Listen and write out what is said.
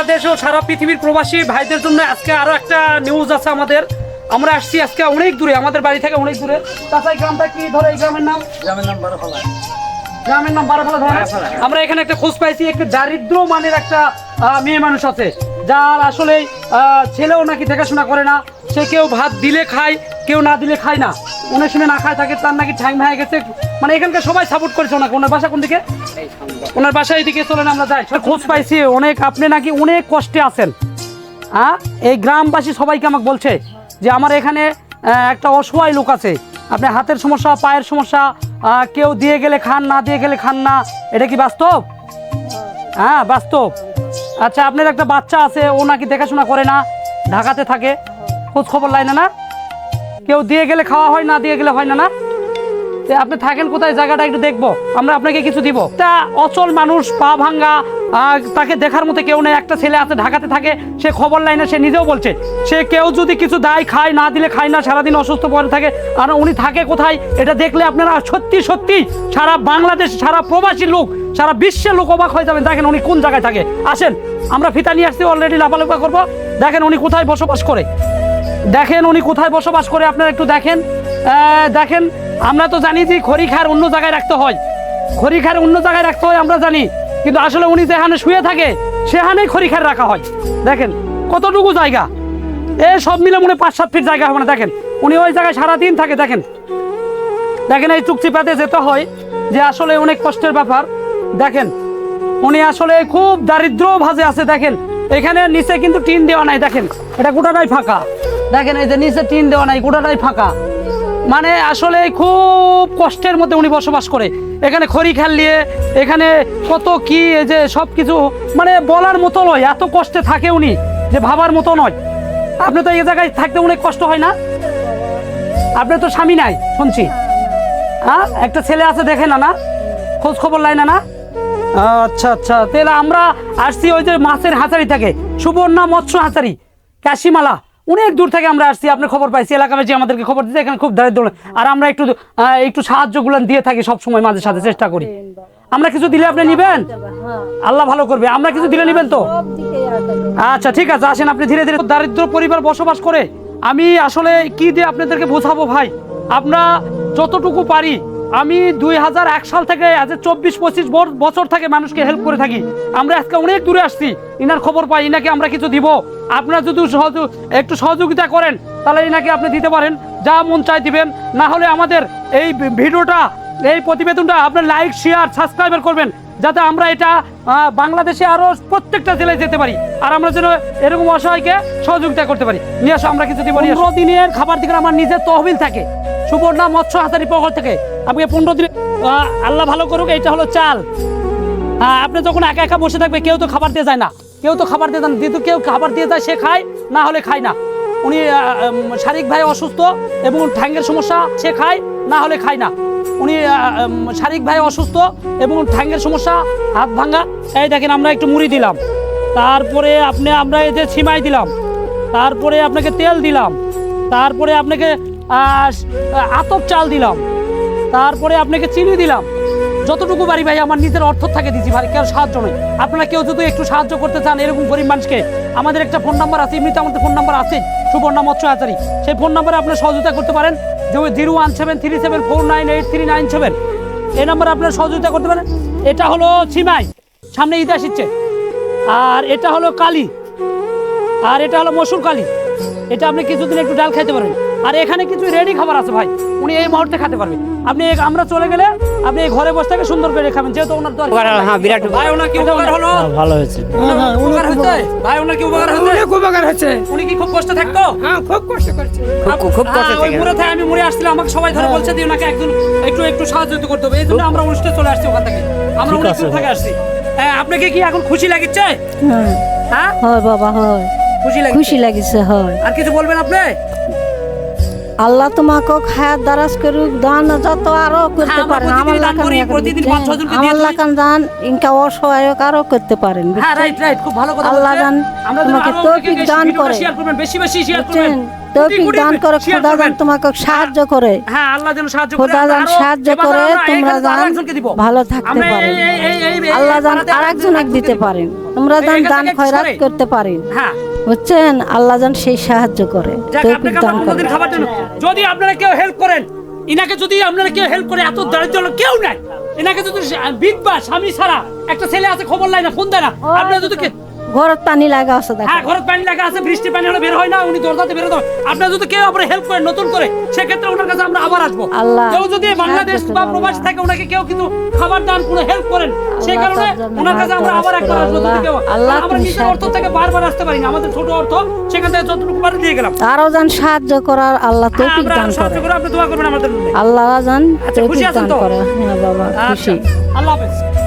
বাংলাদেশ ও সারা পৃথিবীর প্রবাসী ভাইদের জন্য আজকে আরও একটা নিউজ আছে আমাদের। আমরা আসছি আজকে অনেক দূরে আমাদের বাড়ি থেকে অনেক দূরে। তাছাড়া গ্রামটা কি? ধরো এই গ্রামের নাম। গ্রামের নাম বারোফলা। গ্রামের নাম বারাফলা ধরে আমরা এখানে একটা খোঁজ পাইছি একটা দারিদ্র মানের একটা মেয়ে মানুষ আছে। যার আসলে আহ, ছেলেও নাকি দেখাশোনা করে না। সে কেউ ভাত দিলে খায় কেউ না দিলে খায় না। অনেক সময় না খায় থাকে তার নাকি ঠ্যাং ভাঙে গেছে। মানে এখানকার সবাই সাপোর্ট করেছে ওনাকে। ওনার বাসা কোন দিকে ওনার বাসা এইদিকে, চলেন আমরা যাই। খোঁজ পাইছি, অনেক আপনি নাকি অনেক কষ্টে আছেন। হ্যাঁ এই গ্রামবাসী সবাইকে আমাকে বলছে যে আমার এখানে একটা অসহায় লোক আছে। আপনি হাতের সমস্যা, পায়ের সমস্যা কেউ দিয়ে গেলে খান, না দিয়ে গেলে খান না, এটা কি বাস্তব? হ্যাঁ বাস্তব। আচ্ছা আপনার একটা বাচ্চা আছে, ও নাকি দেখাশোনা করে না, ঢাকাতে থাকে। খোঁজ খবর লাইনে না? কেউ দিয়ে গেলে খাওয়া হয়, না দিয়ে গেলে হয় না না? আপনি থাকেন কোথায়, জায়গাটা একটু দেখব। আমরা আপনাকে কিছু দিব। তা অচল মানুষ, পা ভাঙ্গা তাকে দেখার মতো কেউ নেই। একটা ছেলে আছে, ঢাকাতে থাকে, সে খবর লাইনে সে নিজেও বলছে। সে কেউ যদি কিছু দেয় খায়, না দিলে খায় না, সারাদিন অসুস্থ পরে থাকে। আর উনি থাকে কোথায়, এটা দেখলে আপনারা সত্যি সত্যি সারা বাংলাদেশ, সারা প্রবাসী লোক, সারা বিশ্বের লোক অবাক হয়ে যাবেন। দেখেন উনি কোন জায়গায় থাকে। আসেন, আমরা ফিতা নিয়ে আসছি অলরেডি লাফালাফা করব। দেখেন উনি কোথায় বসবাস করে। দেখেন উনি কোথায় বসবাস করে, আপনারা একটু দেখেন। দেখেন আমরা তো জানি যে খড়ি খার অন্য জায়গায় রাখতে হয়। খড়ি খার অন্য জায়গায় রাখতে হয় আমরা জানি। কিন্তু আসলে উনি যেখানে শুয়ে থাকে, সেখানেই খড়ি খার রাখা হয়। দেখেন, কতটুকু জায়গা? এ সব মিলে মনে পাঁচ, সাত ফিট জায়গা হবে না। দেখেন, উনি ওই জায়গায় সারাদিন থাকে, দেখেন। দেখেন, এই চুকচিপাতে যেতে হয় যে আসলে অনেক কষ্টের ব্যাপার। দেখেন, উনি আসলে খুব দারিদ্র ভাজে আছে, দেখেন। এখানে নিচে কিন্তু টিন দেওয়া নাই, দেখেন। এটা গোটাটাই ফাঁকা। দেখেন, এই যে নিচে টিন দেওয়া নাই, গোটাটাই ফাঁকা। মানে আসলে খুব কষ্টের মধ্যে উনি বসবাস করে। এখানে খড়ি খেলিয়ে, এখানে কত কি যে সব কিছু মানে বলার মতো নয়, এত কষ্টে থাকে উনি, যে ভাবার মতো নয়। আপনি তো এই জায়গায় থাকতে অনেক কষ্ট হয় না? আপনার তো স্বামী নাই, শুনছি। হ্যাঁ একটা ছেলে আছে, দেখে না না? খোঁজ খবর লাই না না? আচ্ছা আচ্ছা তাহলে আমরা আসছি ওই যে মাছের হাঁচারি থাকে। সুবর্ণা মৎস্য হাঁচারি, কাশিমালা। অনেক দূর থেকে আমরা আসছি আপনার খবর পাইছি, এলাকাবাসী আমাদেরকে খবর দিতে এখানে খুব দারিদ্র আর আমরা একটু একটু সাহায্যগুলো দিয়ে থাকি সব সময় মাঝে সাথে চেষ্টা করি। আমরা কিছু দিলে আপনি নিবেন? আল্লাহ ভালো করবে, আমরা কিছু দিলে নিবেন তো? আচ্ছা ঠিক আছে, আসেন আপনি ধীরে ধীরে। দারিদ্র পরিবার বসবাস করে, আমি আসলে কি দিয়ে আপনাদেরকে বোঝাবো ভাই? আমরা যতটুকু পারি আমি দুই হাজার এক সাল থেকে আজ চব্বিশ, পঁচিশ বছর থেকে মানুষকে হেল্প করে থাকি। আমরা আজকে অনেক দূরে আসছি। ইনার খবর পাই, ইনাকে আমরা কিছু দিব। আপনারা যদি সহযোগ একটু সহযোগিতা করেন, তাহলে ইনাকে আপনি দিতে পারেন। যা মন চাই দিবেন। না হলে আমাদের এই ভিডিওটা, এই প্রতিবেদনটা আপনার লাইক শেয়ার সাবস্ক্রাইবার করবেন। যাতে আমরা এটা বাংলাদেশে আরও প্রত্যেকটা জেলায় যেতে পারি। আর আমরা যেন এরকম অসহায়কে সহযোগিতা করতে পারি। নিয়ে আসো, আমরা কিছু দিব দিনের খাবার দিকে আমার নিজের তহবিল থাকে। সুবর্ণা মৎস্য হাতারি পকর থেকে। আমাকে পনেরো দিন আল্লাহ ভালো করুক এটা হলো চাল। হ্যাঁ আপনি যখন একা একা বসে থাকবে কেউ তো খাবার দিয়ে যায় না। কেউ তো খাবার দিয়ে যান যেহেতু কেউ খাবার দিয়ে যায় সে খায় না হলে খায় না। উনি আহ, উম, শারীরিক ভাই অসুস্থ এবং ঠ্যাঙ্গের সমস্যা সে খায় না হলে খায় না। উনি আহ, উম, শারীরিক ভাই অসুস্থ এবং ঠ্যাঙ্গের সমস্যা হাত ভাঙা এই দেখেন আমরা একটু মুড়ি দিলাম। তারপরে আপনি আমরা এই যে ছিমাই দিলাম। তারপরে আপনাকে তেল দিলাম। তারপরে আপনাকে আতপ চাল দিলাম। তারপরে আপনাকে চিনি দিলাম। যতটুকু বাড়ি ভাই, আমার নিজের অর্থ থাকে দিচ্ছি ভাই, কেউ সাহায্য নেই। আপনারা কেউ যদি একটু সাহায্য করতে চান এরকম গরিব মানুষকে, আমাদের একটা ফোন নাম্বার আছে, এমনিতে আমাদের ফোন নাম্বার আছে, সুবর্ণা মৎস্য হাজারি সেই ফোন নাম্বারে আপনারা সহযোগিতা করতে পারেন। যে zero one seven three seven four nine eight three nine seven. এই নাম্বারে আপনারা সহযোগিতা করতে পারেন। এটা হলো ছিমাই। সামনে ঈদ আসছে আর এটা হলো কালী। আর এটা হলো মসুর কালি। এটা আপনি কিছুদিন একটু ডাল খাইতে পারবেন আর এখানে কিছু রেডি খাবার আছে ভাই। উনি এই মুহূর্তে খেতে পারবে। আপনি আমরা চলে গেলে আপনি এই ঘরে বসে থেকে সুন্দর করে খাবেন যেহেতু ওনার দরকার হ্যাঁ, বিরাট ভাই ওনার কি উপকার হলো? ভালো হয়েছে। উপকার হয়েছে? ভাই ওনার কি উপকার হয়েছে? অনেক উপকার হচ্ছে উনি কি খুব কষ্ট থাকতো? হ্যাঁ খুব কষ্ট করছে। খুব খুব কষ্ট হ্যাঁ, ওই থেকে মুড়ে থেকে আমি মুড়ে আসছিলাম আমাকে সবাই ধরে বলছে যে ওনাকে একজন একটু একটু সাহায্য করতে হবে। এই জন্য আমরা অনুষ্ঠানে চলে আসছি ওখান থেকে। আমরা অনেক থেকে আসছি। হ্যাঁ, আপনাকে কি এখন খুশি লাগিচ্ছে? হ্যাঁ। হ্যাঁ? হয় বাবা হয়। খুশি লাগিচ্ছে খুশি লাগিছে হয়। আর কিছু বলবেন আপনি? আল্লাহ তোমাকে খায়াত দারাজ করুক দান যত আরও করতে হ্যাঁ, পারেন আমার দান দিয়ে আমার। লাখান দান ইনকা অসহায়ক আরও করতে পারেন হ্যাঁ বুঝছেন? রাইট রাইট খুব ভালো কথা আল্লাহ দান তোমাকে তৌফিক দান করে। শেয়ার করবেন বেশি বেশি শেয়ার করবেন। তৌফিক দান করে খোদা দান তোমাকে সাহায্য করে। হ্যাঁ আল্লাহ যেন সাহায্য করে খোদা দান সাহায্য করে তোমরা দান ভালো থাকতে পারেন। আল্লাহ দান পাড়াতে আর আরেকজনকে একজনকে দিতে পারেন। তোমরা এখান দান খয়রাত করতে পারি হ্যাঁ। বুঝছেন? আল্লাহ যেন সেই সাহায্য করে তৌফিক দান যদি আপনারা কেউ হেল্প করেন ইনাকে যদি আপনারা কেউ হেল্প করে এত দারিদ্র কেউ নাই। এনাকে যদি বিধবা স্বামী ছাড়া একটা ছেলে আছে খবর লাই না ফোন দেয় না। আপনারা যদি কে- ঘরত পানি লাগা আছে দেখো। হ্যাঁ ঘরের পানি লাগা আছে বৃষ্টি পানি হলে বের হয় না উনি দরজাতে বেরোতে হয় আপনারা যদি কেউ আপনারা হেল্প করেন নতুন করে সেক্ষেত্রে ওনার কাছে আমরা আবার আসব। আল্লাহ কেউ যদি বাংলাদেশ বা প্রবাস। থেকে ওনাকে কেউ কিন্তু খাবার দান কোনো হেল্প করেন সেই কারণে ওনার কাছে আমরা আবার একবার আসব যদি কেউ আল্লাহ। আমরা নিজের অর্থ থেকে বারবার আসতে পারি না আমাদের ছোট অর্থ সেখান থেকে যতটুকু পারে দিয়ে গেলাম। আরও যেন সাহায্য করার আল্লাহ হ্যাঁ, তৌফিক আমরা দান সাহায্য করে। আপনি দোয়া করবেন আমাদের জন্য আল্লাহ যেন আচ্ছা, তৌফিক দান? করে। হ্যাঁ বাবা আচ্ছা খুশি। আল্লাহ হাফেজ।